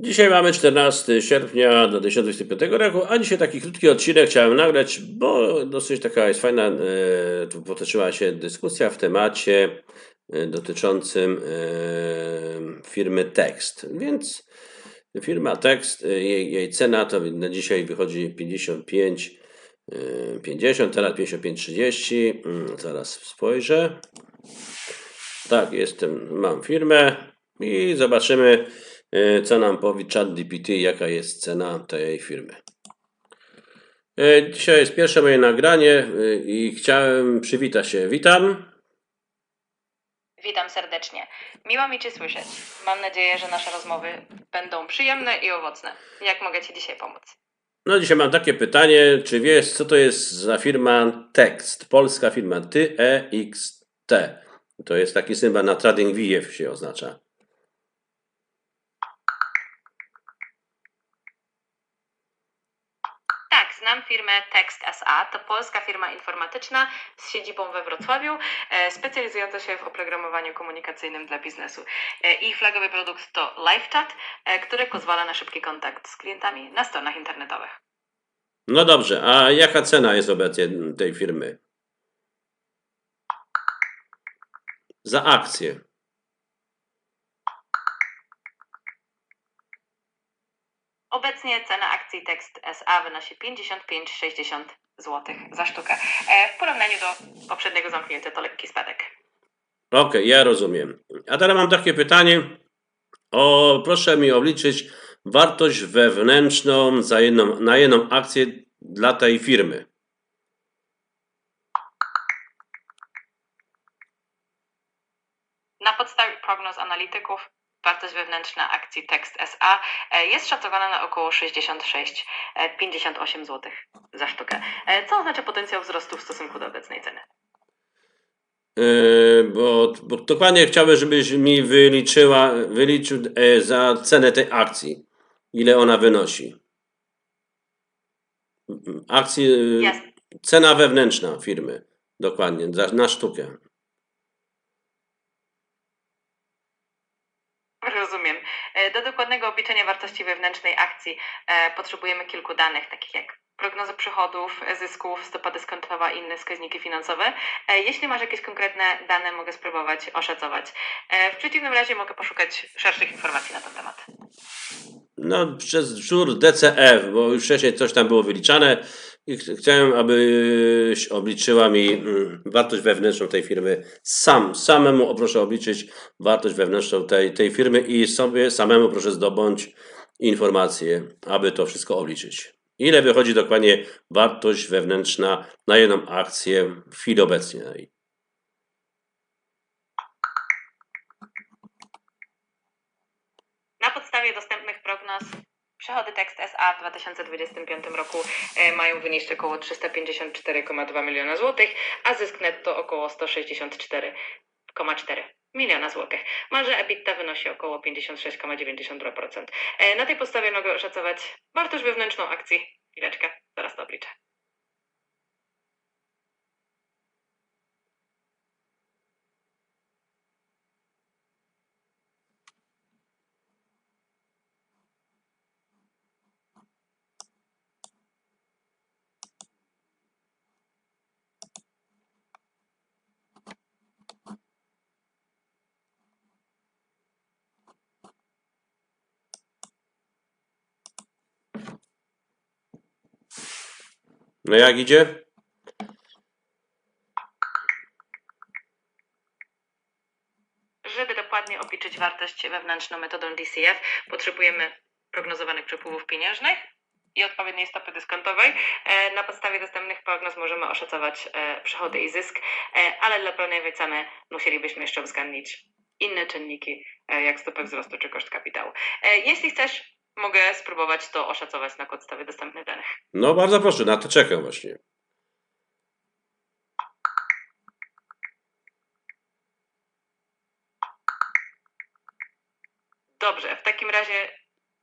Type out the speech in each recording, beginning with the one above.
Dzisiaj mamy 14 sierpnia 2025 roku, a dzisiaj taki krótki odcinek chciałem nagrać, bo dosyć taka jest fajna, e, tu potoczyła się dyskusja w temacie e, dotyczącym e, firmy Text. Więc firma e, jej, jej cena to na dzisiaj wychodzi 55, e, 50, teraz 55,30. Mm, Zaraz spojrzę. Tak, jestem, mam firmę i zobaczymy, co nam powie ChatGPT, jaka jest cena tej firmy. E, Dzisiaj jest pierwsze moje nagranie e, i chciałem przywitać się. Witam. Witam serdecznie. Miło mi Cię słyszeć. Mam nadzieję, że nasze rozmowy będą przyjemne i owocne. Jak mogę Ci dzisiaj pomóc? No dzisiaj mam takie pytanie, czy wiesz, co to jest za firma Text? Polska firma T-E-X-T. To jest taki symbol na TradingView się oznacza. Tak, znam firmę Text SA. To polska firma informatyczna z siedzibą we Wrocławiu, e, specjalizująca się w oprogramowaniu komunikacyjnym dla biznesu. E, ich flagowy produkt to LiveChat, e, który pozwala na szybki kontakt z klientami na stronach internetowych. No dobrze, a jaka cena jest obecnie tej firmy? Za akcję. Obecnie cena akcji Text SA wynosi 55,60 zł za sztukę. E, W porównaniu do poprzedniego zamknięcia to lekki spadek. Okej, ja rozumiem. A teraz mam takie pytanie. O, proszę mi obliczyć wartość wewnętrzną za jedną, na jedną akcję dla tej firmy. Na podstawie prognoz analityków wartość wewnętrzna akcji Text SA e, jest szacowana na około 66-58 zł za sztukę, e, co oznacza potencjał wzrostu w stosunku do obecnej ceny. Yy, bo, bo dokładnie chciałbym, żebyś mi wyliczyła, wyliczył e, za cenę tej akcji. Ile ona wynosi. Akcji, yy, Jasne. cena wewnętrzna firmy. Dokładnie, za, na sztukę. Rozumiem. E, Do dokładnego obliczenia wartości wewnętrznej akcji e, potrzebujemy kilku danych, takich jak prognoza przychodów, zysków, stopa dyskontowa i inne wskaźniki finansowe. E, Jeśli masz jakieś konkretne dane, mogę spróbować oszacować. E, W przeciwnym razie mogę poszukać szerszych informacji na ten temat. No, przez wzór DCF, bo już wcześniej coś tam było wyliczane i ch- chciałem, abyś obliczyła mi mm, wartość wewnętrzną tej firmy. Sam, samemu proszę obliczyć wartość wewnętrzną tej, tej firmy i sobie samemu proszę zdobądź informacje, aby to wszystko obliczyć. Ile wychodzi dokładnie wartość wewnętrzna na jedną akcję w chwili obecnej? Na podstawie dostępnych prognoz przychody Text SA w 2025 roku e, mają wynieść około 354,2 miliona złotych, a zysk netto około 164,4 miliona złotych. Marża EBITDA wynosi około 56,92%. E, Na tej podstawie mogę oszacować wartość wewnętrzną akcji. Chwileczkę, zaraz to obliczę. No jak idzie? Żeby dokładnie obliczyć wartość wewnętrzną metodą DCF, potrzebujemy prognozowanych przepływów pieniężnych i odpowiedniej stopy dyskontowej. E, Na podstawie dostępnych prognoz możemy oszacować e, przychody i zysk, e, ale dla pełnej wyceny musielibyśmy jeszcze uwzględnić inne czynniki, jak stopę wzrostu czy koszt kapitału. Jeśli chcesz, mogę spróbować to oszacować na podstawie dostępnych danych. No bardzo proszę, na to czekam właśnie. Dobrze, w takim razie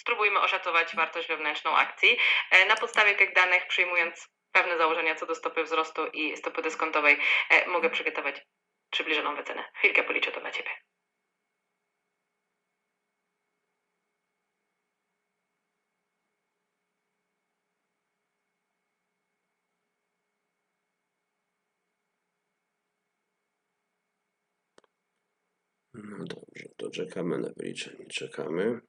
spróbujmy oszacować wartość wewnętrzną akcji. E, Na podstawie tych danych, przyjmując pewne założenia co do stopy wzrostu i stopy dyskontowej, e, mogę przygotować przybliżoną wycenę. Chwilkę policzę to dla Ciebie. Dobrze, to czekamy na wyliczenie. Czekamy.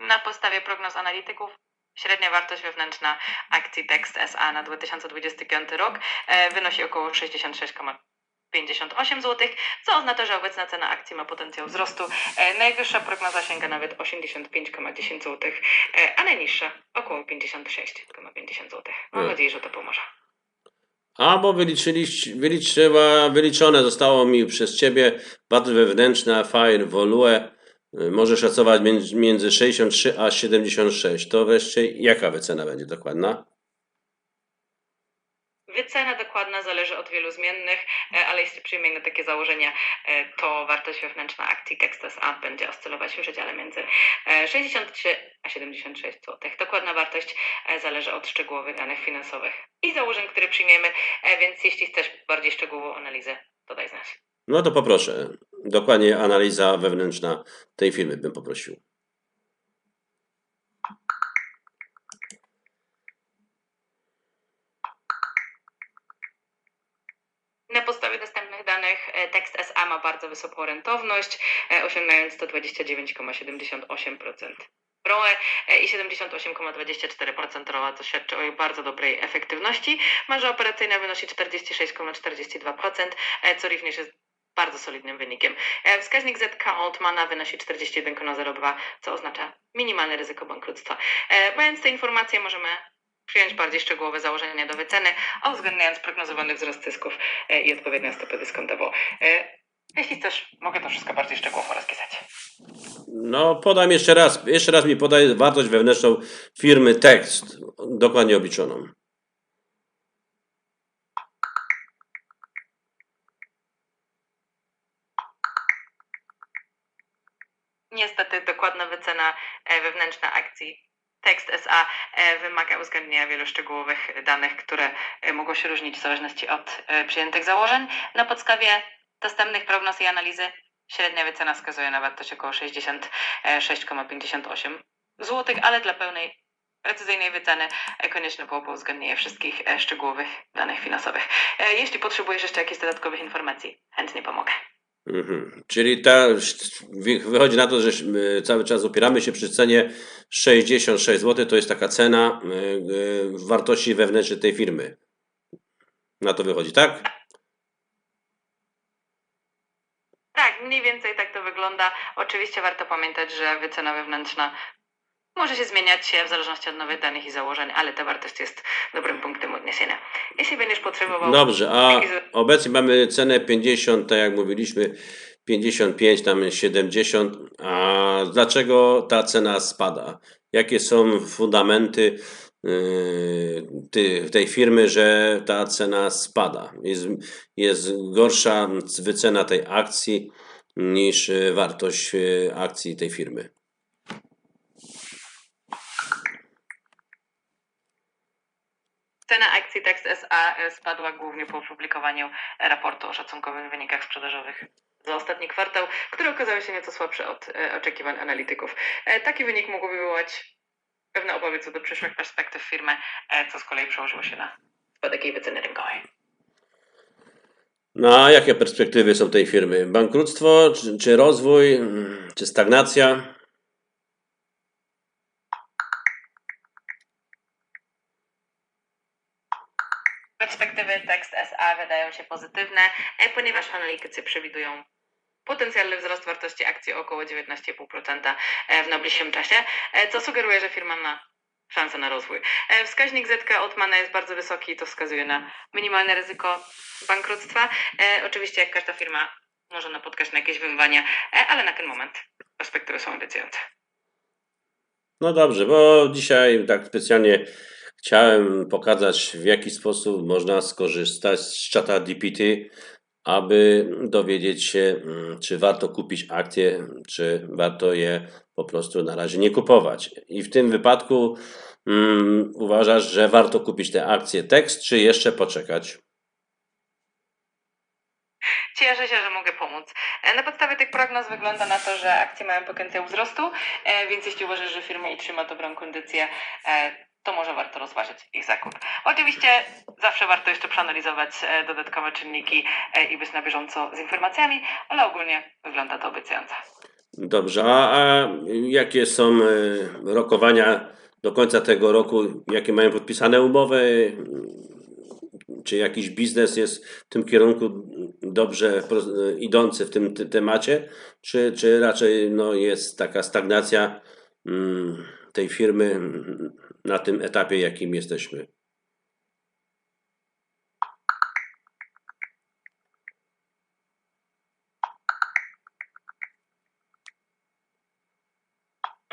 Na podstawie prognoz analityków średnia wartość wewnętrzna akcji Text SA na 2025 rok e, wynosi około 66,58 zł, co oznacza, że obecna cena akcji ma potencjał wzrostu. E, Najwyższa prognoza sięga nawet 85,10 zł, e, a najniższa około 56,50 zł. Mam Hmm. nadzieję, że to pomoże. A bo wyliczyliście, wyliczyła, wyliczone zostało mi przez Ciebie wartość wewnętrzna Fire Volue może szacować między, między 63 a 76. To wreszcie jaka wycena będzie dokładna? Wycena dokładna zależy od wielu zmiennych, e, ale jeśli przyjmiemy takie założenia, e, to wartość wewnętrzna akcji Text SA będzie oscylować w przedziale między e, 63 a 76 zł. Dokładna wartość e, zależy od szczegółowych danych finansowych i założeń, które przyjmiemy, e, więc jeśli chcesz bardziej szczegółową analizę, to daj znać. No to poproszę. Dokładnie analiza wewnętrzna tej firmy bym poprosił. Na podstawie dostępnych danych e, Text SA ma bardzo wysoką rentowność, e, osiągając 129,78% ROE e, i 78,24% ROE, co świadczy o bardzo dobrej efektywności. Marża operacyjna wynosi 46,42%, e, co również jest bardzo solidnym wynikiem. Wskaźnik ZK Altmana wynosi 41,02, co oznacza minimalne ryzyko bankructwa. Mając te informacje możemy przyjąć bardziej szczegółowe założenia do wyceny, uwzględniając prognozowany wzrost zysków e, i odpowiednią stopę dyskontową. E, Jeśli chcesz, mogę to wszystko bardziej szczegółowo rozpisać. No podam jeszcze raz. Jeszcze raz mi podaj wartość wewnętrzną firmy Tekst. Dokładnie obliczoną. Niestety dokładna wycena e, wewnętrzna akcji Text SA e, wymaga uwzględnienia wielu szczegółowych danych, które e, mogą się różnić w zależności od e, przyjętych założeń. Na podstawie dostępnych prognoz i analizy średnia wycena wskazuje na wartość około 66,58 zł, ale dla pełnej precyzyjnej wyceny konieczne byłoby uwzględnienie wszystkich szczegółowych danych finansowych. Jeśli potrzebujesz jeszcze jakichś dodatkowych informacji, chętnie pomogę. Mhm. Czyli ta, wy- wychodzi na to, że my cały czas opieramy się przy cenie 66 zł. To jest taka cena y, y, wartości wewnętrznej tej firmy. Na to wychodzi, tak? Tak, mniej więcej tak to wygląda. Oczywiście warto pamiętać, że wycena wewnętrzna może się zmieniać się w zależności od nowych danych i założeń, ale ta wartość jest dobrym punktem odniesienia. Jeśli będziesz potrzebował. Dobrze, a obecnie mamy cenę 50, tak jak mówiliśmy, 55, tam 70. A dlaczego ta cena spada? Jakie są fundamenty yy, tej firmy, że ta cena spada? Jest, jest gorsza wycena tej akcji niż wartość y, akcji tej firmy. Cena akcji Text SA e, spadła głównie po opublikowaniu raportu o szacunkowych wynikach sprzedażowych za ostatni kwartał, który okazał się nieco słabszy od e, oczekiwań analityków. E, Taki wynik mógł wywołać pewne obawy co do przyszłych perspektyw firmy, co z kolei przełożyło się na spadek jej wyceny rynkowej. No a jakie perspektywy są tej firmy? Bankructwo, czy, czy rozwój, czy stagnacja? Perspektywy tekst SA wydają się pozytywne, e, ponieważ analitycy przewidują potencjalny wzrost wartości akcji o około 19,5% e, w najbliższym czasie, e, co sugeruje, że firma ma szansę na rozwój. Wskaźnik ZK Otmana jest bardzo wysoki i to wskazuje na minimalne ryzyko bankructwa. Oczywiście jak każda firma może napotkać na jakieś wyzwania, e, ale na ten moment perspektywy są obiecujące. No dobrze, bo dzisiaj tak specjalnie chciałem pokazać, w jaki sposób można skorzystać z czata DPT, aby dowiedzieć się, mm, czy warto kupić akcje, czy warto je po prostu na razie nie kupować. I w tym wypadku mm, uważasz, że warto kupić te akcje tekst, czy jeszcze poczekać? Cieszę się, że mogę pomóc. E, Na podstawie tych prognoz wygląda na to, że akcje mają potencjał wzrostu, e, więc jeśli uważasz, że firma utrzyma dobrą kondycję, e, to może warto rozważyć ich zakup. Oczywiście zawsze warto jeszcze przeanalizować e, dodatkowe czynniki e, i być na bieżąco z informacjami, ale ogólnie wygląda to obiecująco. Dobrze, a, jakie są e, rokowania do końca tego roku? Jakie mają podpisane umowy? Czy jakiś biznes jest w tym kierunku dobrze idący w tym te- temacie? Czy, czy raczej no, jest taka stagnacja mm, tej firmy mm, na tym etapie, jakim jesteśmy?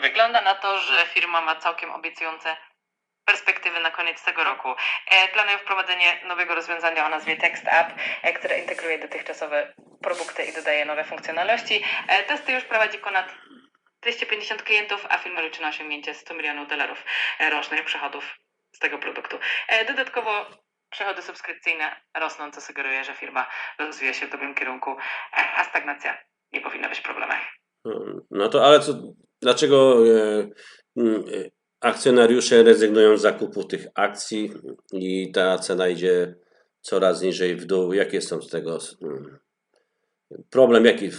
Wygląda na to, że firma ma całkiem obiecujące perspektywy na koniec tego roku. E, Planują wprowadzenie nowego rozwiązania o nazwie Text App, e, które integruje dotychczasowe produkty i dodaje nowe funkcjonalności. E, Testy już prowadzi ponad 250 klientów, a firma liczy na osiągnięcie 100 milionów dolarów e, rocznych przychodów z tego produktu. E, Dodatkowo przychody subskrypcyjne rosną, co sugeruje, że firma rozwija się w dobrym kierunku, e, a stagnacja nie powinna być problemem. No to ale co, dlaczego mm, akcjonariusze rezygnują z zakupu tych akcji i ta cena idzie coraz niżej w dół? Jakie są z tego mm, problem, jaki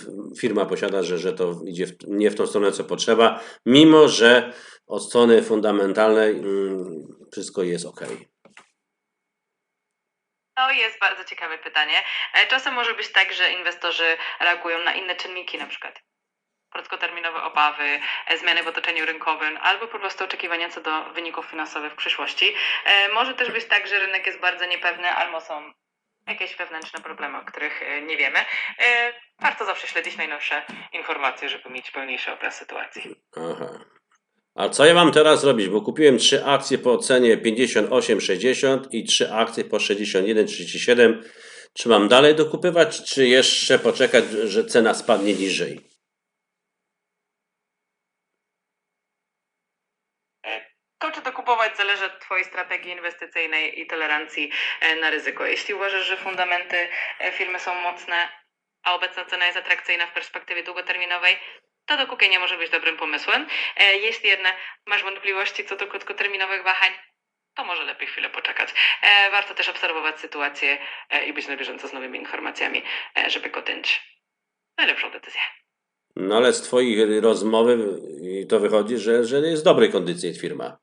firma posiada, że, że to idzie w, nie w tą stronę, co potrzeba, mimo że od strony fundamentalnej mm, wszystko jest ok. To jest bardzo ciekawe pytanie. E, Czasem może być tak, że inwestorzy reagują na inne czynniki, na przykład krótkoterminowe obawy, e, zmiany w otoczeniu rynkowym albo po prostu oczekiwania co do wyników finansowych w przyszłości. E, Może też być tak, że rynek jest bardzo niepewny albo są jakieś wewnętrzne problemy, o których e, nie wiemy. E, Warto zawsze śledzić najnowsze informacje, żeby mieć pełniejszy obraz sytuacji. Aha. A co ja mam teraz robić? Bo kupiłem trzy akcje po cenie 58,60 i trzy akcje po 61,37. Czy mam dalej dokupywać, czy jeszcze poczekać, że cena spadnie niżej? To, czy to kupować, zależy od Twojej strategii inwestycyjnej i tolerancji e, na ryzyko. Jeśli uważasz, że fundamenty e, firmy są mocne, a obecna cena jest atrakcyjna w perspektywie długoterminowej, to dokupienie może być dobrym pomysłem. E, Jeśli jednak masz wątpliwości co do krótkoterminowych wahań, to może lepiej chwilę poczekać. Warto też obserwować sytuację i być na bieżąco z nowymi informacjami, żeby podjąć najlepszą decyzję. No ale z Twoich rozmowy to wychodzi, że, że jest w dobrej kondycji firma.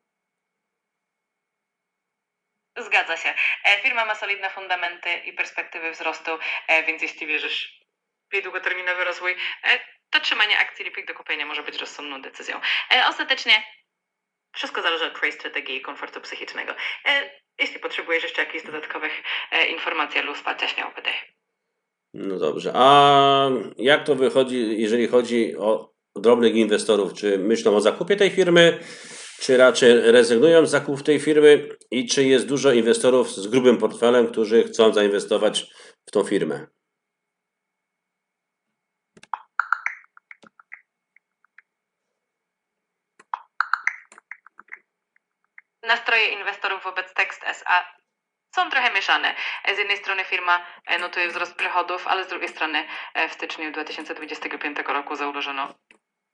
Zgadza się. E, Firma ma solidne fundamenty i perspektywy wzrostu, e, więc jeśli wierzysz w długoterminowy rozwój, e, to trzymanie akcji lub ich dokupienie może być rozsądną decyzją. Ostatecznie wszystko zależy od Twojej strategii i komfortu psychicznego. Jeśli potrzebujesz jeszcze jakichś dodatkowych informacji albo wsparcia, śmiało pytaj. No dobrze. A jak to wychodzi, jeżeli chodzi o drobnych inwestorów? Czy myślą o zakupie tej firmy, czy raczej rezygnują z zakupu tej firmy? I czy jest dużo inwestorów z grubym portfelem, którzy chcą zainwestować w tą firmę? Nastroje inwestorów wobec Text SA są trochę mieszane. Z jednej strony firma e, notuje wzrost przychodów, ale z drugiej strony e, w styczniu 2025 roku zauważono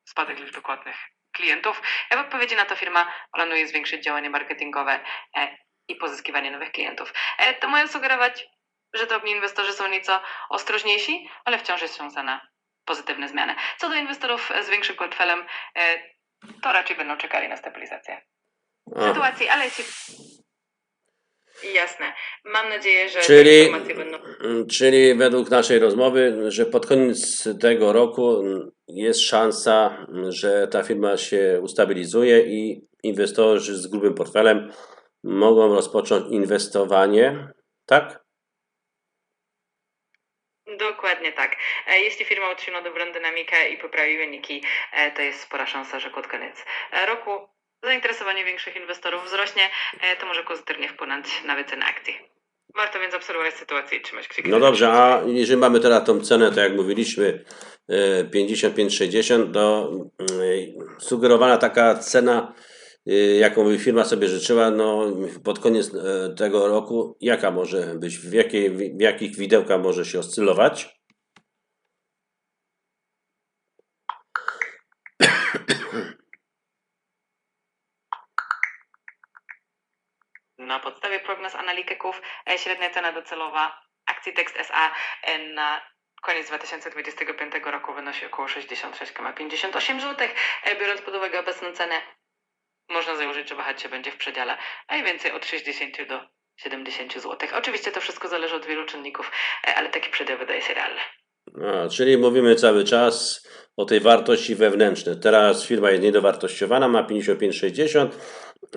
spadek liczby płatnych klientów. W odpowiedzi na to firma planuje zwiększyć działania marketingowe e, i pozyskiwanie nowych klientów. E, To może sugerować, że drobni inwestorzy są nieco ostrożniejsi, ale wciąż jest szansa na pozytywne zmiany. Co do inwestorów z większym portfelem, e, to raczej będą czekali na stabilizację sytuacji, ale jeśli... Jasne. Mam nadzieję, że te Czyli, informacje będą... mm, czyli według naszej rozmowy, że pod koniec tego roku jest szansa, że ta firma się ustabilizuje i inwestorzy z grubym portfelem mogą rozpocząć inwestowanie, tak? Dokładnie tak. E, Jeśli firma utrzyma dobrą dynamikę i poprawi wyniki, e, to jest spora szansa, że pod koniec e, roku zainteresowanie większych inwestorów wzrośnie, e, to może pozytywnie wpłynąć na wycenę akcji. Warto więc obserwować sytuację i trzymać kciuki. No dobrze, a jeżeli mamy teraz tą cenę, tak jak mówiliśmy, e, 55-60, to mm, sugerowana taka cena, e, jaką by firma sobie życzyła, no pod koniec e, tego roku, jaka może być, w, jakiej, w jakich widełkach może się oscylować? Na podstawie prognoz analityków e, średnia cena docelowa akcji Text SA e, na koniec 2025 roku wynosi około 66,58 zł. E, Biorąc pod uwagę obecną cenę, można założyć, że wahać się będzie w przedziale najwięcej od 60 do 70 zł. Oczywiście to wszystko zależy od wielu czynników, ale taki przedział wydaje się realny. A, czyli mówimy cały czas o tej wartości wewnętrznej. Teraz firma jest niedowartościowana, ma 55,60,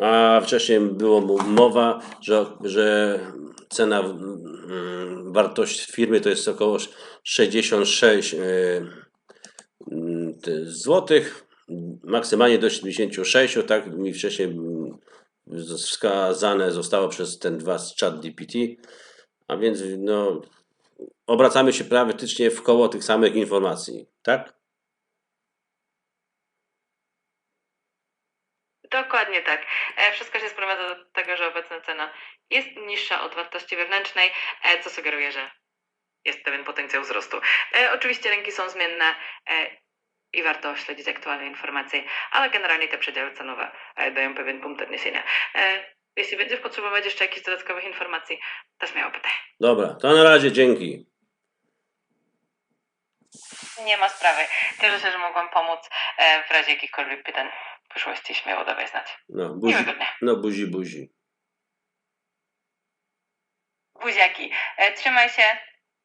a wcześniej było mowa, że, że cena, mm, wartość firmy to jest około 66 e, mm, ty- złotych, maksymalnie do 76, tak mi wcześniej mm, wskazane zostało przez ten dwa z chat DPT, a więc no, obracamy się praktycznie w koło tych samych informacji, tak? Dokładnie tak. E, Wszystko się sprowadza do tego, że obecna cena jest niższa od wartości wewnętrznej, e, co sugeruje, że jest pewien potencjał wzrostu. E, Oczywiście rynki są zmienne i warto śledzić aktualne informacje, ale generalnie te przedziały cenowe dają pewien punkt odniesienia. Jeśli będziesz potrzebować jeszcze jakichś dodatkowych informacji, to śmiało pytaj. Dobra, to na razie dzięki. Nie ma sprawy. Cieszę się, że mogłam pomóc. W razie jakichkolwiek pytań przyszłości śmiało dawaj znać. No, buzi, no buzi, buzi. Buziaki. E, Trzymaj się.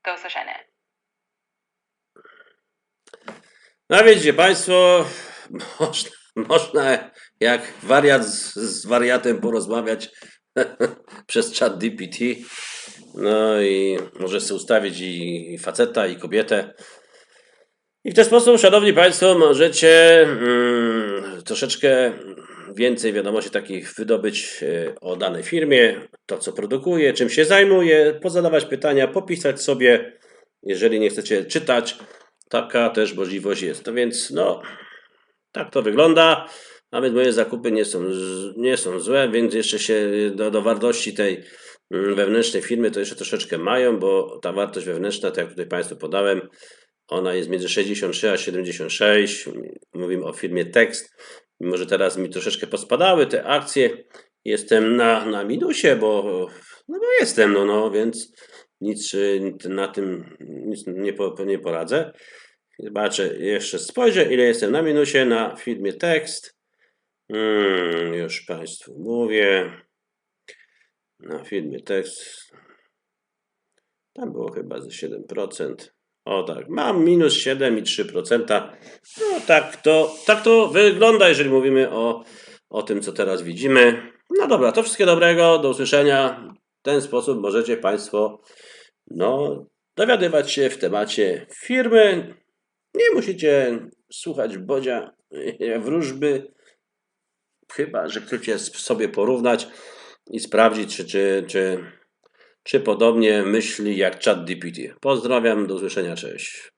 Do usłyszenia. No wiecie Państwo, można, można jak wariat z, z wariatem porozmawiać przez chat DPT. No i może sobie ustawić i faceta, i kobietę. I w ten sposób, Szanowni Państwo, możecie mm, troszeczkę więcej wiadomości takich wydobyć e, o danej firmie, to co produkuje, czym się zajmuje, pozadawać pytania, popisać sobie, jeżeli nie chcecie czytać, taka też możliwość jest. No więc, no, tak to wygląda. Nawet moje zakupy nie są, nie są złe, więc jeszcze się do, do wartości tej mm, wewnętrznej firmy to jeszcze troszeczkę mają, bo ta wartość wewnętrzna, tak jak tutaj Państwu podałem, ona jest między 63 a 76. Mówimy o firmie Tekst. Mimo, że teraz mi troszeczkę pospadały te akcje, jestem na, na minusie, bo, no bo jestem, no, no więc nic y, na tym nic nie, nie poradzę. Zobaczę, jeszcze spojrzę, ile jestem na minusie na firmie Tekst. Mm, już Państwu mówię. Na firmie Tekst. Tam było chyba ze 7%. O tak, mam minus 7,3%. No tak to, tak to wygląda, jeżeli mówimy o, o tym, co teraz widzimy. No dobra, to wszystkiego dobrego, do usłyszenia. W ten sposób możecie Państwo no, dowiadywać się w temacie firmy. Nie musicie słuchać Bodzia wróżby, chyba, że chcecie sobie porównać i sprawdzić, czy, czy, czy, czy podobnie myśli jak chat DPT. Pozdrawiam, do usłyszenia, cześć.